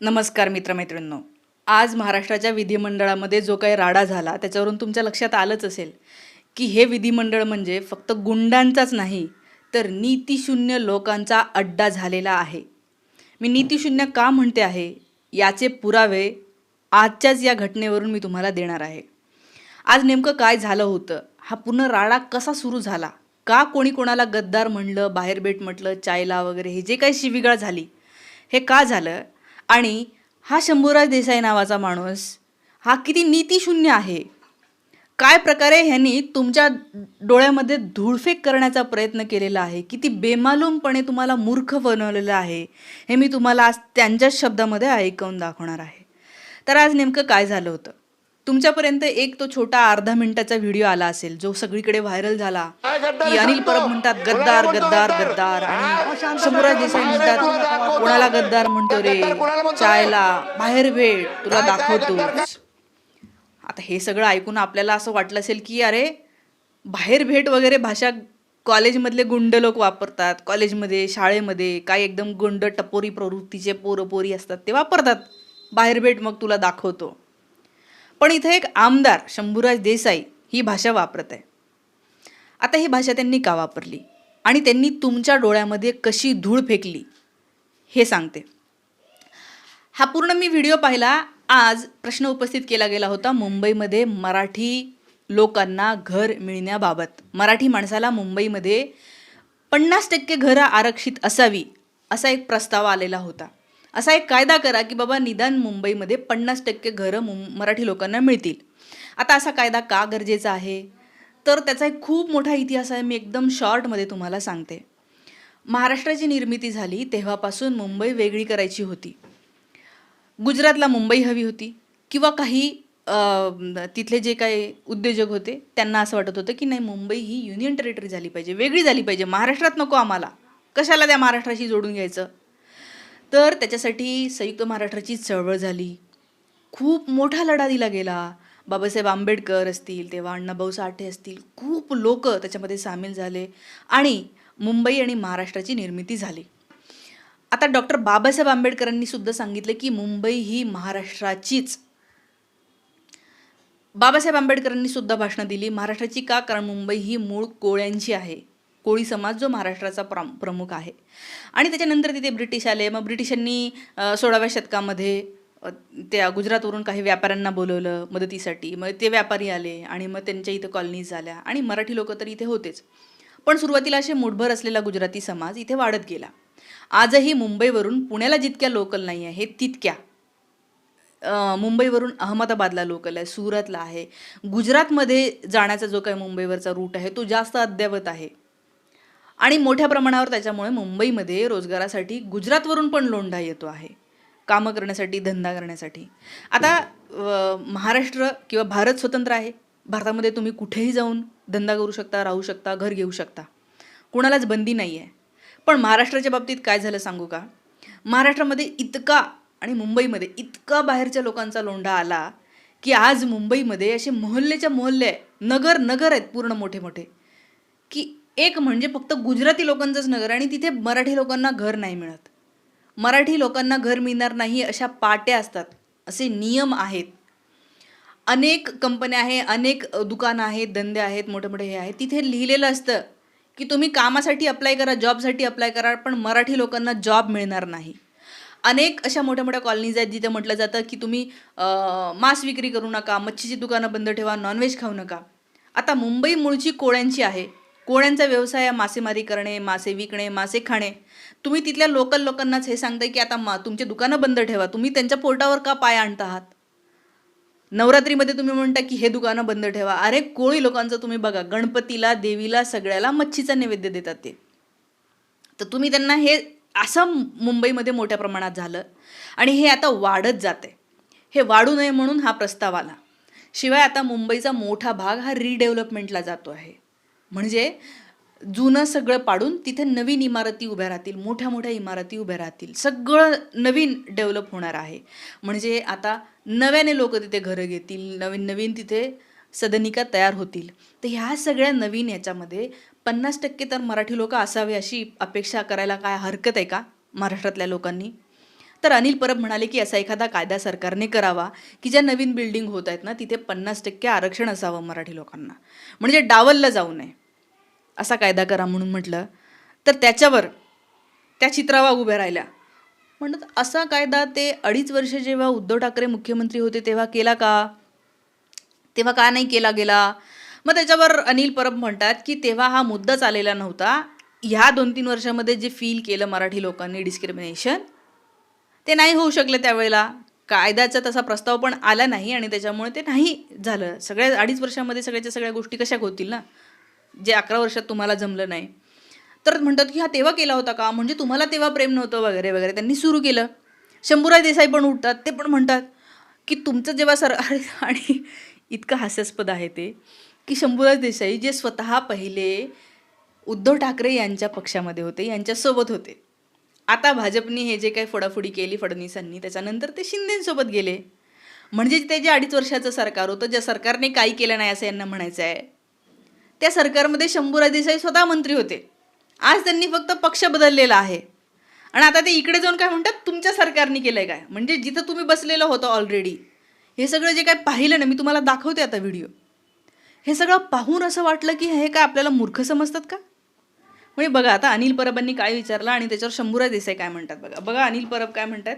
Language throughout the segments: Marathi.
नमस्कार मित्रमैत्रिणींनो. आज महाराष्ट्राच्या विधिमंडळामध्ये जो काही राडा झाला त्याच्यावरून तुमच्या लक्षात आलंच असेल की हे विधिमंडळ म्हणजे फक्त गुंडांचाच नाही तर नीतिशून्य लोकांचा अड्डा झालेला आहे. मी नीतिशून्य का म्हणते आहे? याचे पुरावे आजच्याच या घटनेवरून मी तुम्हाला देणार आहे. आज नेमकं काय झालं होतं? हा पूर्ण राडा कसा सुरू झाला? का कोणी कोणाला गद्दार म्हणलं बाहेर भेट म्हटलं चायला वगैरे हे जे काही शिविगाळ झाली हे का झालं? आणि हा शंभूराज देसाई नावाचा माणूस हा किती नीतिशून्य आहे? काय प्रकारे ह्यांनी तुमच्या डोळ्यामध्ये धूळफेक करण्याचा प्रयत्न केलेला आहे? किती बेमालूमपणे तुम्हाला मूर्ख बनवलेलं आहे? हे मी तुम्हाला आज त्यांच्याच शब्दामध्ये ऐकवून दाखवणार आहे. तर आज नेमकं काय झालं होतं? तुमच्यापर्यंत एक तो छोटा अर्धा मिनिटाचा व्हिडिओ आला असेल जो सगळीकडे व्हायरल झाला. की अनिल परब म्हणतात गद्दार गद्दार गद्दार. आणि देसाई म्हणतात कोणाला गद्दार म्हणतो रे? चायला. बाहेर भेट तुला दाखवतो आता हे सगळं ऐकून आपल्याला असं वाटलं असेल की अरे बाहेर भेट वगैरे भाषा कॉलेजमधले गुंड लोक वापरतात. कॉलेजमध्ये शाळेमध्ये काय एकदम गुंड टपोरी प्रवृत्तीचे पोरं पोरी असतात ते वापरतात. बाहेर भेट मग तुला दाखवतो. पण इथे एक आमदार शंभूराज देसाई ही भाषा वापरत आहे. आता ही भाषा त्यांनी का वापरली? आणि त्यांनी तुमच्या डोळ्यामध्ये कशी धूळ फेकली? हे सांगते. हा पूर्ण मी व्हिडिओ पाहिला. आज प्रश्न उपस्थित केला गेला होता मुंबईमध्ये मराठी लोकांना घर मिळण्याबाबत. मराठी माणसाला मुंबईमध्ये पन्नास टक्के घरं आरक्षित असावी असा एक प्रस्ताव आलेला होता. असा एक कायदा करा की बाबा निदान मुंबईमध्ये पन्नास टक्के घरं मुं मराठी लोकांना मिळतील. आता असा कायदा का गरजेचा आहे? तर त्याचा एक खूप मोठा इतिहास आहे मी एकदम शॉर्टमध्ये तुम्हाला सांगते. महाराष्ट्राची निर्मिती झाली तेव्हापासून मुंबई वेगळी करायची होती. गुजरातला मुंबई हवी होती किंवा काही तिथले जे काही उद्योजक होते त्यांना असं वाटत होतं की नाही मुंबई ही युनियन टेरिटरी झाली पाहिजे वेगळी झाली पाहिजे. महाराष्ट्रात नको आम्हाला. कशाला त्या महाराष्ट्राशी जोडून घ्यायचं? तर त्याच्यासाठी संयुक्त महाराष्ट्राची चळवळ झाली. खूप मोठा लढा दिला गेला. बाबासाहेब आंबेडकर असतील तेव्हा अण्णाभाऊ साठे असतील खूप लोक त्याच्यामध्ये सामील झाले आणि मुंबई आणि महाराष्ट्राची निर्मिती झाली. आता डॉक्टर बाबासाहेब आंबेडकरांनी सुद्धा सांगितलं की मुंबई ही महाराष्ट्राचीच. बाबासाहेब आंबेडकरांनी सुद्धा भाषणं दिली महाराष्ट्राची का? कारण मुंबई ही मूळ कोळ्यांची आहे. कोळी समाज जो महाराष्ट्राचा प्रम प्रमुख आहे. आणि त्याच्यानंतर तिथे ब्रिटिश आले. मग ब्रिटिशांनी सोळाव्या शतकामध्ये त्या गुजरातवरून काही व्यापाऱ्यांना बोलवलं मदतीसाठी. मग ते व्यापारी आले आणि मग त्यांच्या इथं कॉलनीज झाल्या. आणि मराठी लोक तर इथे होतेच. पण सुरुवातीला असे मुठभर असलेला गुजराती समाज इथे वाढत गेला. आजही मुंबईवरून पुण्याला जितक्या लोकल नाही आहे तितक्या. मुंबईवरून अहमदाबादला लोकल आहे सुरतला आहे. गुजरातमध्ये जाण्याचा जो काही मुंबईवरचा रूट आहे तो जास्त अद्ययावत आहे. आणि मोठ्या प्रमाणावर त्याच्यामुळे मुंबईमध्ये रोजगारासाठी गुजरातवरून पण लोंढा येतो आहे. कामं करण्यासाठी धंदा करण्यासाठी. आता महाराष्ट्र किंवा भारत स्वतंत्र आहे. भारतामध्ये तुम्ही कुठेही जाऊन धंदा करू शकता राहू शकता घर घेऊ शकता. कुणालाच बंदी नाही आहे पण महाराष्ट्राच्या बाबतीत काय झालं सांगू का? महाराष्ट्रामध्ये इतका आणि मुंबईमध्ये इतका बाहेरच्या लोकांचा लोंढा आला की आज मुंबईमध्ये असे मोहल्लेच्या मोहल्ले नगर नगर आहेत पूर्ण मोठे मोठे की एक म्हणजे फक्त गुजराती लोकांचंच नगर आणि तिथे मराठी लोकांना घर नाही मिळत. मराठी लोकांना घर मिळणार नाही अशा पाट्या असतात. असे नियम आहेत. अनेक कंपन्या आहे अनेक दुकानं आहेत धंदे आहेत मोठे मोठे हे आहेत. तिथे लिहिलेलं असतं की तुम्ही कामासाठी अप्लाय करा जॉबसाठी अप्लाय करा पण मराठी लोकांना जॉब मिळणार नाही. अनेक अशा मोठ्या मोठ्या कॉलनीज आहेत जिथे म्हटलं जातं की तुम्ही मांस विक्री करू नका मच्छीची दुकानं बंद ठेवा नॉनव्हेज खाऊ नका. आता मुंबई मूळची कोळ्यांची आहे. कोळ्यांचा व्यवसाय आहे मासेमारी करणे मासे विकणे मासे खाणे. तुम्ही तिथल्या लोकल लोकांनाच हे सांगताय की आता मा तुमचे दुकानं बंद ठेवा. तुम्ही त्यांच्या पोटावर का पाय आणत आहात नवरात्रीमध्ये तुम्ही म्हणता की हे दुकानं बंद ठेवा. अरे कोळी लोकांचं तुम्ही बघा. गणपतीला देवीला सगळ्याला मच्छीचा नैवेद्य देतात ते. तर तुम्ही त्यांना हे असं मुंबईमध्ये मोठ्या प्रमाणात झालं. आणि हे आता वाढत जाते हे वाढू नये म्हणून हा प्रस्ताव आला. शिवाय आता मुंबईचा मोठा भाग हा रिडेव्हलपमेंटला जातो आहे. म्हणजे जुनं सगळं पाडून तिथे नवीन इमारती उभ्या राहतील मोठ्या मोठ्या इमारती उभ्या राहतील. सगळं नवीन डेव्हलप होणार आहे. म्हणजे आता नव्याने लोक तिथे घरं घेतील नवीन नवीन तिथे सदनिका तयार होतील. तर ह्या सगळ्या नवीन याच्यामध्ये पन्नास टक्के तर मराठी लोक असावे अशी अपेक्षा करायला काय हरकत आहे का महाराष्ट्रातल्या लोकांनी? तर अनिल परब म्हणाले की असा एखादा कायदा सरकारने करावा की ज्या नवीन बिल्डिंग होत आहेत ना तिथे पन्नास टक्के आरक्षण असावं मराठी लोकांना. म्हणजे डावललं जाऊ नये. असा कायदा करा म्हणून म्हटलं तर त्याच्यावर त्या चित्रावा उभ्या राहिल्या. म्हणत असा कायदा ते अडीच वर्ष जेव्हा उद्धव ठाकरे मुख्यमंत्री होते तेव्हा केला का? तेव्हा का नाही केला गेला? मग त्याच्यावर अनिल परब म्हणतात की तेव्हा हा मुद्दाच आलेला नव्हता. ह्या दोन तीन वर्षामध्ये जे फील केलं मराठी लोकांनी डिस्क्रिमिनेशन ते नाही होऊ शकले त्यावेळेला. कायद्याचा तसा प्रस्ताव पण आला नाही आणि त्याच्यामुळे ते नाही झालं. सगळ्या अडीच वर्षामध्ये सगळ्याच्या सगळ्या गोष्टी कशा होतील ना? जे अकरा वर्षात तुम्हाला जमलं नाही. तर म्हणतात की हा तेव्हा केला होता का? म्हणजे तुम्हाला तेव्हा प्रेम नव्हतं वगैरे वगैरे. त्यांनी सुरू केलं. शंभूराज देसाई पण उठतात. ते पण म्हणतात की तुमचं जेव्हा सर आणि इतकं हास्यास्पद आहे ते की शंभूराज देसाई जे स्वतः पहिले उद्धव ठाकरे यांच्या पक्षामध्ये होते यांच्यासोबत होते. आता भाजपनी हे जे काही फोडाफोडी केली फडणवीसांनी त्याच्यानंतर ते शिंदेंसोबत गेले. म्हणजे ते जे अडीच वर्षाचं सरकार होतं ज्या सरकारने काही केलं नाही असं यांना म्हणायचं आहे. त्या सरकारमध्ये शंभूराज देसाई स्वतः मंत्री होते. आज त्यांनी फक्त पक्ष बदललेला आहे. आणि आता ते इकडे जाऊन काय म्हणतात तुमच्या सरकारने आहे काय? म्हणजे जिथं तुम्ही बसलेलं होतं ऑलरेडी हे सगळं जे काय पाहिलं ना मी तुम्हाला दाखवते आता व्हिडिओ हे सगळं पाहून असं वाटलं की हे काय आपल्याला मूर्ख समजतात का? म्हणजे बघा आता अनिल परबांनी काय विचारलं आणि त्याच्यावर शंभूराज देसाई काय म्हणतात बघा. बघा अनिल परब काय म्हणतात?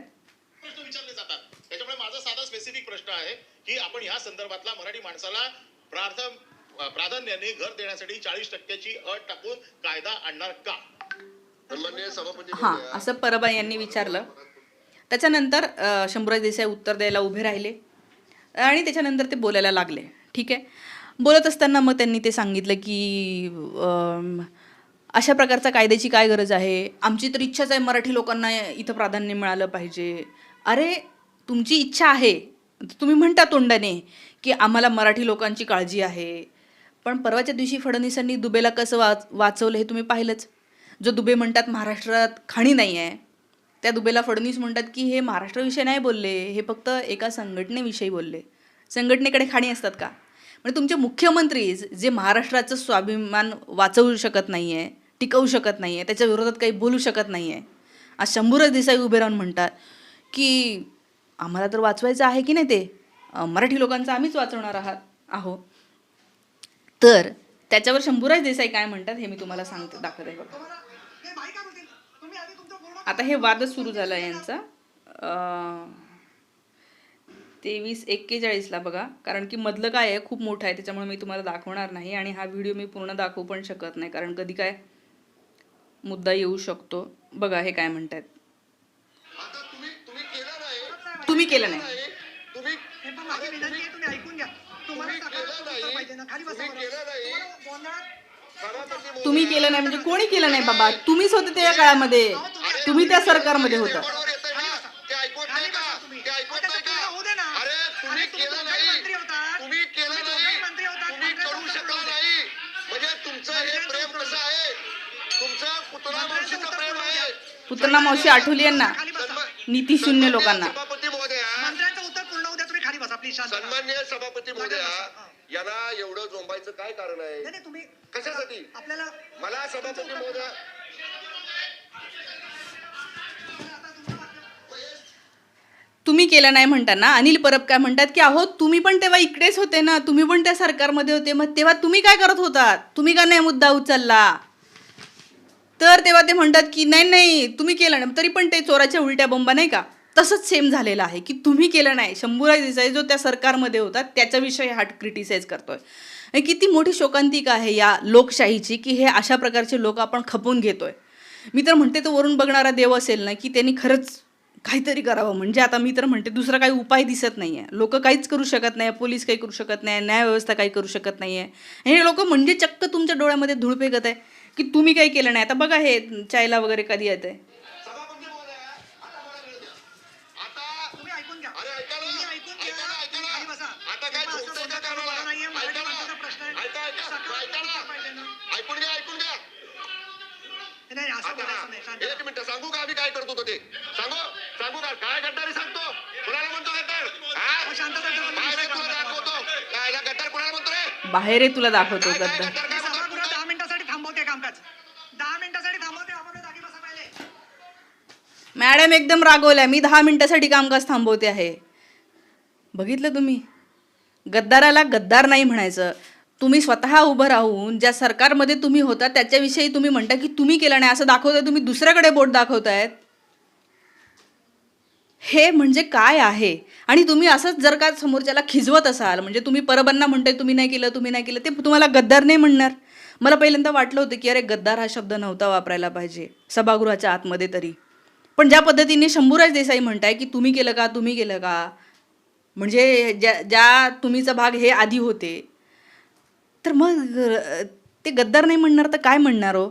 त्याच्यामुळे माझा साधा स्पेसिफिक प्रश्न आहे की आपण या संदर्भातला मराठी माणसाला प्रार्थना प्राधान्याने घर देण्यासाठी चाळीस टक्क्याची अट टाकून कायदा आणणार का? हां महोदया, असं परबा यांनी विचारलं. त्याच्यानंतर शंभूराज देसाई उत्तर द्यायला उभे राहिले आणि त्याच्यानंतर ते बोलायला लागले. ठीक आहे? बोलत असताना मग त्यांनी ते सांगितलं की अशा प्रकारचा कायद्याची काय गरज आहे? आमची तर इच्छाच आहे मराठी लोकांना इथं प्राधान्य मिळालं पाहिजे. अरे तुमची इच्छा आहे. तुम्ही म्हणता तोंडाने की आम्हाला मराठी लोकांची काळजी आहे. पण परवाच्या दिवशी फडणवीसांनी दुबेला कसं वाच वाचवलं हे तुम्ही पाहिलंच. जो दुबे म्हणतात महाराष्ट्रात खाणी नाही आहे त्या दुबेला फडणवीस म्हणतात की हे महाराष्ट्राविषयी नाही बोलले हे फक्त एका संघटनेविषयी बोलले. संघटनेकडे खाणी असतात का? म्हणजे तुमचे मुख्यमंत्री जे महाराष्ट्राचं स्वाभिमान वाचवू शकत नाही आहे टिकवू शकत नाही आहे त्याच्या विरोधात काही बोलू शकत नाही आहे आज शंभूराज देसाई उभे राहून म्हणतात की आम्हाला तर वाचवायचं आहे की नाही ते? मराठी लोकांचं आम्हीच वाचवणार आहात आहो. तर त्याच्यावर शंभूराज देसाई काय म्हणतात हे मी तुम्हाला सांगते दाखवत आहे बघा आता हे वादच सुरू झाला आहे यांचा तेवीस एक्केचाळीसला बघा कारण की मधलं काय आहे खूप मोठं आहे त्याच्यामुळे मी तुम्हाला दाखवणार नाही आणि हा व्हिडिओ मी पूर्ण दाखवू पण शकत नाही कारण कधी काय मुद्दा येऊ शकतो बघा हे काय म्हणतात आता तुम्ही तुम्ही केलं नाही तुम्ही केलं नाही नाही. तुम्ही हे पण माझी विनंती आहे तुम्ही ऐकून घ्या तुम्हाला तुम्ही केलं नाही. म्हणजे कोणी केलं नाही बाबा? तुम्हीच होते त्या काळामध्ये. तुम्ही त्या सरकारमध्ये होता. म्हणजे हे. पुतना मावशी आठवली यांना. खाली बसा. सन्मा- नीती शून्य सन्माननीय लोकांना. सभापती महोदया. मंत्र्यांचं उत्तर पूर्ण होऊ द्या. तुम्ही खाली बसा प्लीज शांत राहा. सन्मान्य सभापती महोदया हा. यांना एवढं जोंबायचं काय कारण आहे? नाही नाही, तुम्ही कशासाठी? आपल्याला मला सभापती महोदया तुम्ही केलं नाही म्हणताना अनिल परब काय म्हणतात की अहो तुम्ही पण तेव्हा इकडेच होते ना. तुम्ही पण त्या सरकारमध्ये होते. मग तेव्हा तुम्ही काय करत होतात तुम्ही का नाही मुद्दा उचलला? तर तेव्हा ते म्हणतात की नाही नाही तुम्ही केलं नाही. तरी पण ते चोराच्या उलट्या बोंबा नाही का? तसंच सेम झालेलं आहे की तुम्ही केलं नाही शंभूराज देसाई जो त्या सरकारमध्ये होता त्याच्याविषयी हा क्रिटिसाइज करतोय. आणि किती मोठी शोकांतिका आहे या लोकशाहीची की हे अशा प्रकारचे लोक आपण खपवून घेतोय. मी तर म्हणते तो वरून बघणारा देव असेल ना की त्यांनी खरंच काहीतरी करावं. म्हणजे आता मी तर म्हणते दुसरा काही उपाय दिसत नाही आहे लोक काहीच करू शकत नाही पोलीस काही करू शकत नाही न्यायव्यवस्था काही करू शकत नाही आहे हे लोक म्हणजे चक्क तुमच्या डोळ्यामध्ये धूळ फेकत आहे की तुम्ही काही केलं नाही. आता बघा हे चायला वगैरे कधी येत आहे शांत एक मिनिट सांगू का आम्ही काय करत होतो ते? सांगू? सांगू का? काय गद्दारी सांगतो? कुणाला म्हणतो गद्दार? हा? काय रे तुला. दाखवतो? काय गद्दार कुणाला म्हणतो रे? बाहेर तुला दाखवतो गद्दार. गद्दार मी काय म्हणतो? सभागृह दहा मिनिटासाठी थांबवते कामकाज. दहा मिनिटासाठी थांबवते आपण जागी बसा पहिले. मैं मॅडम एकदम रागवल्या. मी दहा मिनिटासाठी कामकाज थांबवते आहे. बघितलं तुम्ही? गद्दाराला गद्दार नाही म्हणायचं. तुम्ही स्वतः उभं राहून ज्या सरकारमध्ये तुम्ही होता त्याच्याविषयी तुम्ही म्हणता की तुम्ही केलं नाही असं दाखवताय तुम्ही दुसऱ्याकडे बोट दाखवतायत. हे म्हणजे काय आहे? आणि तुम्ही असंच जर का समोरच्याला खिजवत असाल म्हणजे तुम्ही परबांना म्हणताय तुम्ही नाही केलं तुम्ही नाही केलं ते तुम्हाला गद्दार नाही म्हणणार. मला पहिल्यांदा वाटलं होतं की अरे गद्दार हा शब्द नव्हता वापरायला पाहिजे सभागृहाच्या आतमध्ये तरी. पण ज्या पद्धतीने शंभूराज देसाई म्हणताय की तुम्ही केलं का तुम्ही केलं का म्हणजे ज्या ज्या तुम्हीचा भाग हे आधी होते तर मग ते गद्दार नाही म्हणणार तर काय म्हणणार हो?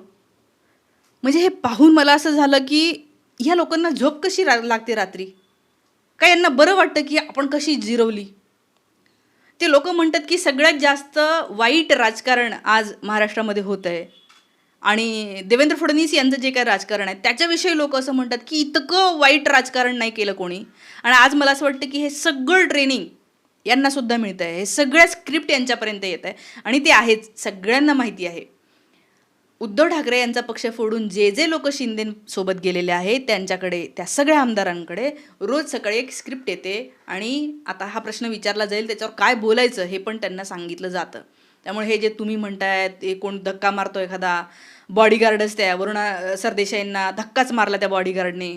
म्हणजे हे पाहून मला असं झालं की ह्या लोकांना झोप कशी रा लागते रात्री? काय यांना बरं वाटतं की आपण कशी जिरवली? ते लोक म्हणतात की सगळ्यात जास्त वाईट राजकारण आज महाराष्ट्रामध्ये होत आहे. आणि देवेंद्र फडणवीस यांचं जे काही राजकारण आहे त्याच्याविषयी लोक असं म्हणतात की इतकं वाईट राजकारण नाही केलं कोणी. आणि आज मला असं वाटतं की हे सगळं ट्रेनिंग यांना सुद्धा मिळतं आहे हे सगळ्या स्क्रिप्ट यांच्यापर्यंत येत आहे आणि ते आहेच सगळ्यांना माहिती आहे. उद्धव ठाकरे यांचा पक्ष फोडून जे जे लोक शिंदेसोबत गेलेले आहेत त्यांच्याकडे त्या सगळ्या आमदारांकडे रोज सकाळी एक स्क्रिप्ट येते. आणि आता हा प्रश्न विचारला जाईल त्याच्यावर काय बोलायचं हे पण त्यांना सांगितलं जातं. त्यामुळे हे जे तुम्ही म्हणतायत ते कोण धक्का मारतो एखादा? बॉडीगार्डच त्या वरुणा सरदेशाईंना सरदेसाईंना धक्काच मारला त्या बॉडीगार्डने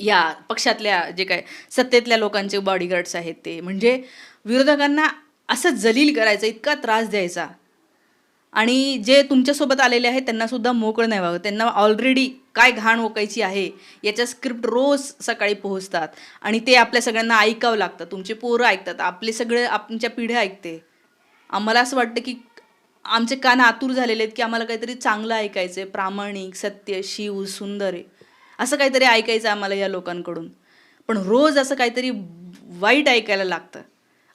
या पक्षातल्या जे काय सत्तेतल्या लोकांचे बॉडीगार्ड्स आहेत ते. म्हणजे विरोधकांना असं जलील करायचं इतका त्रास द्यायचा. आणि जे तुमच्यासोबत आलेले आहेत त्यांनासुद्धा मोकळं नाही व्हावं. त्यांना ऑलरेडी काय घाण ओकायची आहे याच्या स्क्रिप्ट रोज सकाळी पोहोचतात. आणि ते आपल्या सगळ्यांना ऐकावं लागतं. तुमचे पोरं ऐकतात. आपले सगळे आमच्या पिढ्या ऐकते. आम्हाला असं वाटतं की आमचे कान आतुर झालेले आहेत की आम्हाला काहीतरी चांगलं ऐकायचं आहे प्रामाणिक सत्य शिव सुंदर आहे. असं काहीतरी ऐकायचं आम्हाला या लोकांकडून. पण रोज असं काहीतरी वाईट ऐकायला लागतं.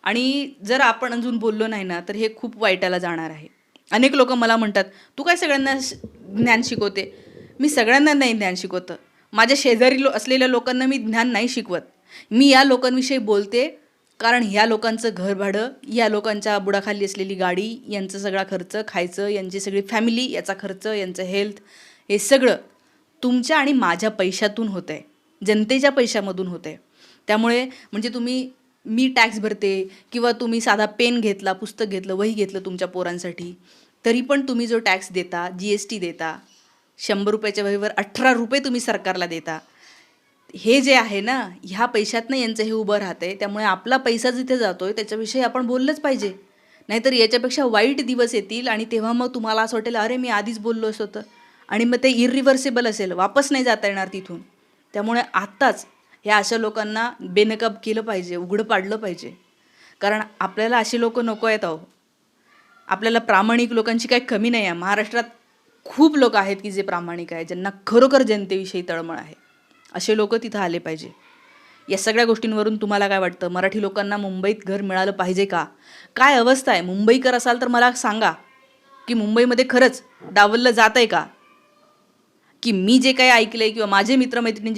आणि जर आपण अजून बोललो नाही ना तर हे खूप वाईटाला जाणार आहे. अनेक लोक मला म्हणतात तू काय सगळ्यांना श- ज्ञान शिकवते? मी सगळ्यांना नाही ज्ञान शिकवतं. माझ्या शेजारी लो असलेल्या लोकांना मी ज्ञान नाही शिकवत. मी या लोकांविषयी बोलते कारण ह्या लोकांचं घर भाडं या लोकांच्या बुडाखाली असलेली गाडी यांचं सगळा खर्च खायचं यांची सगळी फॅमिली याचा खर्च यांचं हेल्थ हे सगळं तुमच्या आणि माझ्या पैशातून होतं आहे जनतेच्या पैशामधून होतं आहे त्यामुळे म्हणजे तुम्ही मी टॅक्स भरते किंवा तुम्ही साधा पेन घेतला पुस्तक घेतलं वही घेतलं तुमच्या पोरांसाठी तरी पण तुम्ही जो टॅक्स देता जी एस टी देता शंभर रुपयाच्या वहीवर अठरा रुपये तुम्ही सरकारला देता हे जे आहे ना ह्या पैशातनं यांचं हे उभं राहतंय. त्यामुळे आपला पैसा जिथे जातोय त्याच्याविषयी आपण बोललंच पाहिजे. नाहीतर याच्यापेक्षा वाईट दिवस येतील आणि तेव्हा मग तुम्हाला असं वाटेल अरे मी आधीच बोललो असं होतं. आणि मग ते इरिव्हर्सेबल असेल वापस नाही जाता येणार तिथून. त्यामुळे आत्ताच ह्या अशा लोकांना बेनकाब केलं पाहिजे उघडं पाडलं पाहिजे. कारण आपल्याला अशी लोक नको आहेत अहो. आपल्याला प्रामाणिक लोकांची काही कमी नाही आहे. महाराष्ट्रात खूप लोक आहेत की जे प्रामाणिक आहे ज्यांना खरोखर जनतेविषयी तळमळ आहे. असे लोक तिथं आले पाहिजे. या सगळ्या गोष्टींवरून तुम्हाला काय वाटतं? मराठी लोकांना मुंबईत घर मिळालं पाहिजे का? काय अवस्था आहे? मुंबईकर असाल तर मला सांगा की मुंबईमध्ये खरंच डावललं जात आहे का? की मी जे काही ऐकलंय किंवा माझे मित्रमैत्रिणी